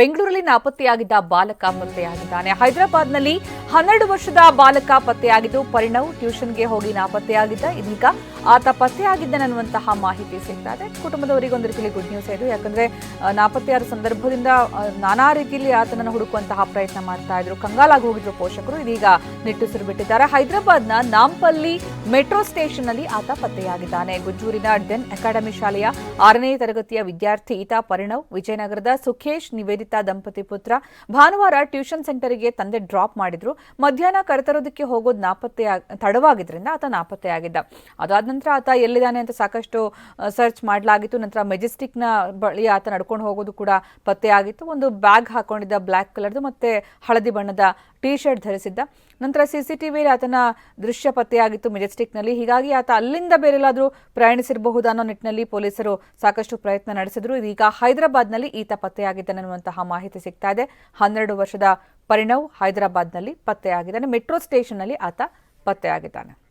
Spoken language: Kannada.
ಬೆಂಗಳೂರಲ್ಲಿ ನಾಪತ್ತೆಯಾಗಿದ್ದ ಬಾಲಕ ಪತ್ತೆಯಾಗಿದ್ದಾನೆ. ಹೈದರಾಬಾದ್ನಲ್ಲಿ ಹನ್ನೆರಡು ವರ್ಷದ ಬಾಲಕ ಪತ್ತೆಯಾಗಿದ್ದು, ಪರಿಣವ್ ಟ್ಯೂಷನ್ಗೆ ಹೋಗಿ ನಾಪತ್ತೆಯಾಗಿದ್ದ ಇದೀಗ ಆತ ಪತ್ತೆಯಾಗಿದ್ದನನ್ನುವಂತಹ ಮಾಹಿತಿ ಸಿಗ್ತಾ ಇದೆ. ಕುಟುಂಬದವರಿಗೆ ಒಂದು ರೀತಿಯಲ್ಲಿ ಗುಡ್ ನ್ಯೂಸ್ ಇದು. ಯಾಕಂದ್ರೆ ನಾಪತ್ತೆಯಾದ ಸಂದರ್ಭದಿಂದ ನಾನಾ ರೀತಿಯಲ್ಲಿ ಆತನನ್ನು ಹುಡುಕುವಂತಹ ಪ್ರಯತ್ನ ಮಾಡ್ತಾ ಇದ್ರು. ಕಂಗಾಲಾಗಿ ಹೋಗಿದ್ರು ಪೋಷಕರು. ಇದೀಗ ನಿಟ್ಟುಸಿರು ಬಿಟ್ಟಿದ್ದಾರೆ. ಹೈದರಾಬಾದ್ನ ನಾಂಪಲ್ಲಿ ಮೆಟ್ರೋ ಸ್ಟೇಷನ್ನಲ್ಲಿ ಆತ ಪತ್ತೆಯಾಗಿದ್ದಾನೆ. ಗುಜ್ಜೂರಿನ ಡೆನ್ ಅಕಾಡೆಮಿ ಶಾಲೆಯ ಆರನೇ ತರಗತಿಯ ವಿದ್ಯಾರ್ಥಿ ಈತ ಪರಿಣವ್. ವಿಜಯನಗರದ ಸುಖೇಶ್ ನಿವೇದಿತಾ ದಂಪತಿ ಪುತ್ರ ಭಾನುವಾರ ಟ್ಯೂಷನ್ ಸೆಂಟರ್ಗೆ ತಂದೆ ಡ್ರಾಪ್ ಮಾಡಿದ್ರು. ಮಧ್ಯಾಹ್ನ ಕರೆತರೋದಕ್ಕೆ ಹೋಗೋದು ನಾಪತ್ತೆ ತಡವಾಗಿದ್ರಿಂದ ಆತ ನಾಪತ್ತೆಯಾಗಿದ್ದ. ಅದಾದ ನಂತರ ಆತ ಎಲ್ಲಿದ್ದಾನೆ ಅಂತ ಸಾಕಷ್ಟು ಸರ್ಚ್ ಮಾಡಲಾಗಿತ್ತು. ನಂತರ ಮೆಜೆಸ್ಟಿಕ್ನ ಬಳಿ ಆತ ನಡ್ಕೊಂಡು ಹೋಗೋದು ಕೂಡ ಪತ್ತೆಯಾಗಿತ್ತು. ಒಂದು ಬ್ಯಾಗ್ ಹಾಕೊಂಡಿದ್ದ ಬ್ಲ್ಯಾಕ್ ಕಲರ್ದು ಮತ್ತೆ ಹಳದಿ ಬಣ್ಣದ ಟೀ ಶರ್ಟ್ ಧರಿಸಿದ್ದ. ನಂತರ ಸಿಸಿಟಿವಿಯಲ್ಲಿ ಆತನ ದೃಶ್ಯ ಪತ್ತೆಯಾಗಿತ್ತು. ಮೆಜೆಸ್ಟಿಕ್ನಲ್ಲಿ ಹೀಗಾಗಿ ಆತ ಅಲ್ಲಿಂದ ಬೇರೆಲ್ಲಾದರೂ ಪ್ರಯಾಣಿಸಿರಬಹುದು ಅನ್ನೋ ನಿಟ್ಟಿನಲ್ಲಿ ಪೊಲೀಸರು ಸಾಕಷ್ಟು ಪ್ರಯತ್ನ ನಡೆಸಿದ್ರು. ಇದೀಗ ಹೈದರಾಬಾದ್ನಲ್ಲಿ ಈತ ಪತ್ತೆಯಾಗಿದ್ದಾನೆನ್ನುವಂತಹ ಮಾಹಿತಿ ಸಿಗ್ತಾ ಇದೆ. ಹನ್ನೆರಡು ವರ್ಷದ ಪರಿಣವ್ ಹೈದರಾಬಾದ್ನಲ್ಲಿ ಪತ್ತೆಯಾಗಿದ್ದಾನೆ. ಮೆಟ್ರೋ ಸ್ಟೇಷನ್ನಲ್ಲಿ ಆತ ಪತ್ತೆಯಾಗಿದ್ದಾನೆ.